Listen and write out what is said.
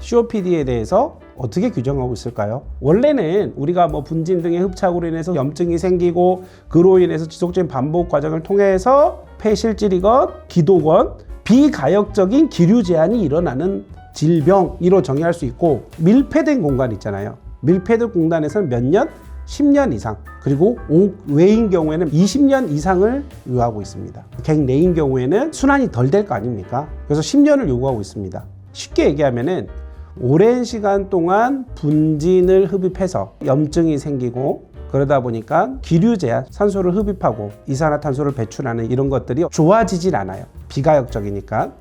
COPD에 대해서 어떻게 규정하고 있을까요? 원래는 우리가 뭐 분진 등의 흡착으로 인해서 염증이 생기고 그로 인해서 지속적인 반복 과정을 통해서 폐실질이건 기도건 비가역적인 기류 제한이 일어나는 질병으로 정의할 수 있고 밀폐된 공간 있잖아요. 밀폐된 공간에서는 몇 년? 10년 이상 그리고 옥외인 경우에는 20년 이상을 요하고 있습니다. 갱내인 경우에는 순환이 덜 될 거 아닙니까? 그래서 10년을 요구하고 있습니다. 쉽게 얘기하면은 오랜 시간 동안 분진을 흡입해서 염증이 생기고 그러다 보니까 기류 제한, 산소를 흡입하고 이산화탄소를 배출하는 이런 것들이 좋아지질 않아요. 비가역적이니까.